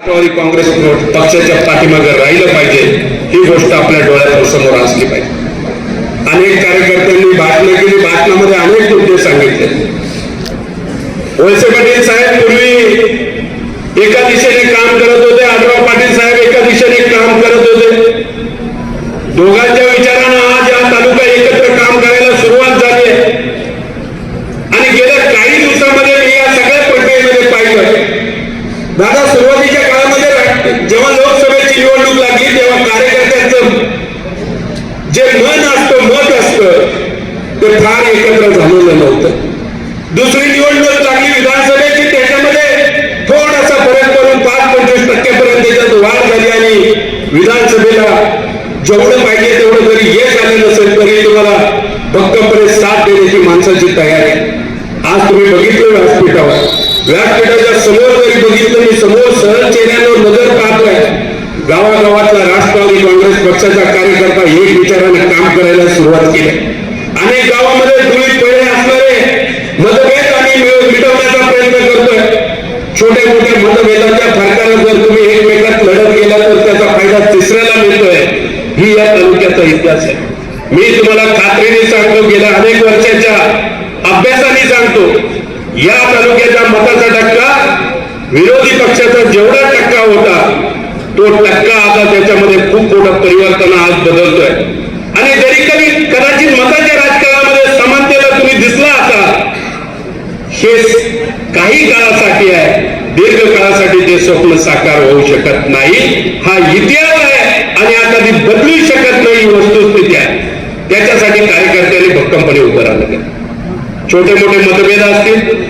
राष्ट्रवादी काँग्रेस पक्षाच्या पाठीमागे राहिलं पाहिजे ही गोष्ट आपल्या डोळ्यासमोर समोर असली पाहिजे. अनेक कार्यकर्त्यांनी भाषणं केली भाषणामध्ये अनेक मुद्दे सांगितले. वळसे पाटील साहेब पूर्वी एका दिशेने काम करत होते आढराव पाटील साहेब एका दिशेने काम करत होते दोघांच्या विचारानं आज हा तालुका एकत्र काम करायला सुरुवात झाली आहे आणि गेल्या काही दिवसामध्ये मी या सगळ्या प्रक्रियेमध्ये पाहिलं दादा सुरुवातीच्या काळामध्ये रा- जेव्हा लोकसभेची निवडणूक लागली तेव्हा कार्यकर्त्यांचं जे मन असतं मत असतं ते फार एकत्र झालेलं नव्हतं. दुसरी निवडणूक लागली विधानसभेची त्याच्यामध्ये थोडासा फरक करून पाच पंचवीस टक्क्यापर्यंत त्याच्यात वाढ झाली आणि विधानसभेला जेवढं पाहिजे तेवढं जरी यश आलं नसेल तरी तुम्हाला भक्कमपणे साथ देण्याची माणसाची तयारी आज तुम्ही बघितलं व्यासपीठावर. व्यासपीठाच्या समोर जरी बघितलं मी समोर सहज चेहऱ्यावर नजर पाहतोय. गावागावातला राष्ट्रवादी काँग्रेस पक्षाचा कार्यकर्ता एक विचाराने काम करायला सुरुवात केली. अनेक गावामध्ये तुम्ही पहिले असणारे मतभेद आणि मिळ- मिटवण्याचा प्रयत्न करतोय छोटे मोठ्या मतभेदाच्या फरकानं जर तुम्ही एकमेकात लढत गेला तर त्याचा फायदा तिसऱ्याला मिळतोय. ही या तालुक्याचा इतिहास आहे. मी तुम्हाला खात्रीने सांगतो गेल्या अनेक वर्षाच्या अभ्यासाने सांगतो. या तालुक्याच्या मताचा टक्का विरोधी पक्षाचा जेवढा टक्का होता तो टक्का आता त्याच्यामध्ये खूप मोठं परिवर्तन आज बदलतोय. आणि जरी कधी कदाचित मताच्या राजकारणामध्ये समानतेला तुम्ही दिसला आता हे काही काळासाठी आहे. दीर्घ काळासाठी ते स्वप्न साकार होऊ शकत नाही. हा इतिहास आहे आणि आता ती बदलू शकत नाही वस्तुस्थिती आहे. त्याच्यासाठी कार्यकर्त्यांनी भक्कमपणे उभं राहिलं छोटे मोठे मतभेद असतील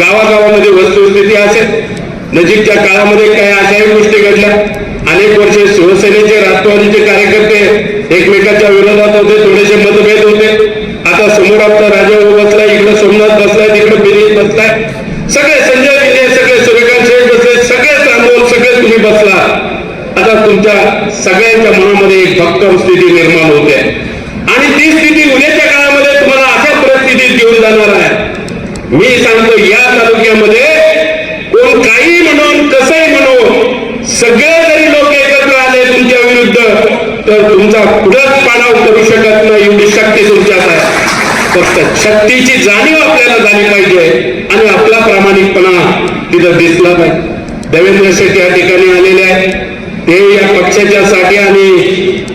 गावागावामध्ये वस्तुस्थिती असेल नजीकच्या काळामध्ये काही अशाही गोष्टी घडल्या. अनेक वर्षे शिवसेनेचे राष्ट्रवादीचे कार्यकर्ते एकमेकांच्या विरोधात होते थोडेसे मतभेद होते. आता समोर आपला राजा बसलाय इकडे सोमनाथ बसलाय तिकडे बिनीत बसलाय. सगळे संजय विजय सगळे सूर्यकांत शेठ बसले सगळे अनमोल सगळे तुम्ही बसला आता तुमच्या सगळ्यांच्या मनामध्ये एक भक्कम स्थिती निर्माण होते. आणि ती स्थिती उद्याच्या काळामध्ये तुम्हाला अशा परिस्थितीत घेऊन जाणार आहे. मी सांगतो या तालुक्यामध्ये कोण काही म्हणून कसंही म्हणून सगळे जरी लोक एकत्र आले तुमच्या विरुद्ध तर तुमचा कुठंच पाडाव करू शकत नाही एवढी शक्ती तुमच्यात आहे. फक्त शक्तीची जाणीव आपल्याला झाली पाहिजे आणि आपला प्रामाणिकपणा तिथं दिसला पाहिजे. देवेंद्र शेट्टी या ठिकाणी आलेले आहेत. ते या पक्षाच्यासाठी आणि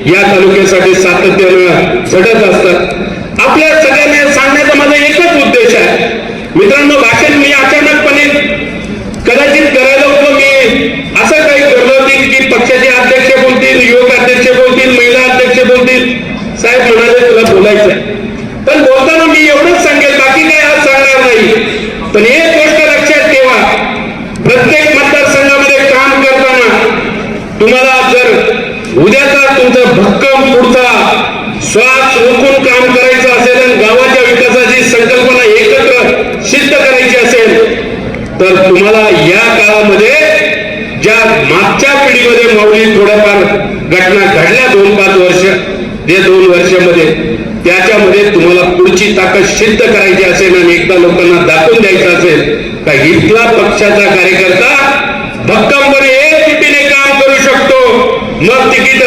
या तालुक्यासाठी सातत्यानं झडत असतात. आपल्या सगळ्यांना सांगण्याचा माझा एकच उद्देश आहे. मित्रांनो भाषण मी अचानकपणे कदाचित करायला होतो मी असं काही ठरलं की की पक्षाचे अध्यक्ष बोलतील युवक अध्यक्ष बोलतील महिला अध्यक्ष बोलतील साहेब म्हणाले तुला बोलायचं आहे पण बोलताना मी एवढंच सांगेल बाकी काय आज सांगणार नाही पण एक गोष्ट लक्षात ठेवा प्रत्येक मतदारसंघामध्ये काम करताना तुम्हाला जर उद्याचा तुमचा भक्कम पुढचा श्वास रोखून काम करायचं असेल आणि गावाच्या विकासाची संकल्पना एकत्र सिद्ध करायची असेल तर तुम्हाला या काळामध्ये ज्या मागच्या पिढीमध्ये माऊली थोड्याफार घटना घडल्या दोन पाच वर्ष जे दोन वर्षामध्ये त्याच्यामध्ये तुम्हाला पुढची ताकद सिद्ध करायची असेल आणि एकदा लोकांना दाखवून द्यायचं असेल का इथला पक्षाचा कार्यकर्ता भक्कमपणे एकजुटीने काम करू शकतो? मग तिकीट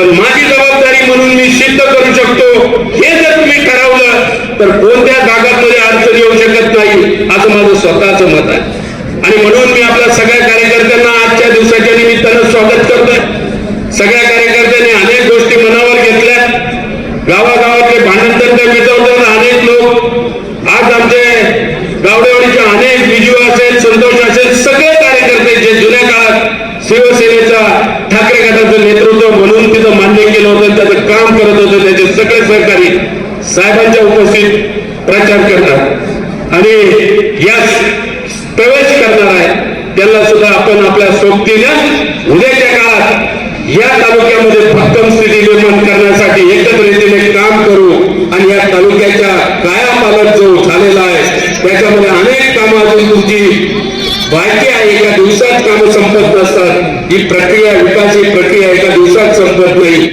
पण माझी जबाबदारी म्हणून मी सिद्ध करू शकतो. हे जर तुम्ही ठरवलं तर कोणत्या भागामध्ये अडचण येऊ शकत नाही असं माझं स्वतःच मत आहे. आणि म्हणून मी आपल्या सगळ्या कार्यकर्त्यांना आजच्या दिवसाच्या निमित्तानं स्वागत करतोय. सगळ्या कार्यकर्त्यांनी अनेक गोष्टी मनावर घेतल्या. गावागावातले भांडणतंत्र मिटवताना अनेक लोक आज आमचे गावडेवाडीचे अनेक विजू असेल संतोष असेल सगळे कार्यकर्ते जे जुन्या काळात शिवसेनेचा ठाकरे गटाचं नेतृत्व म्हणून तिथं मान्य केलं होतं त्याचं काम करत होतं त्याचे सगळे साहेबांच्या उपस्थित प्रचार करतात. आणि यास प्रवेश करणार आहे त्यांना सुद्धा आपण आपल्या सोबतीने उद्याच्या काळात या तालुक्यामध्ये भक्कम स्थिती निर्माण करण्यासाठी एकत्र रीतीने काम करू आणि या तालुक्याच्या कायापालट जो झालेला आहे त्याच्यामध्ये अनेक कामं अजून तुमची बाकी आहे. एका दिवसात कामं संपत नसतात. ही प्रक्रिया विकास ही प्रक्रिया नाही.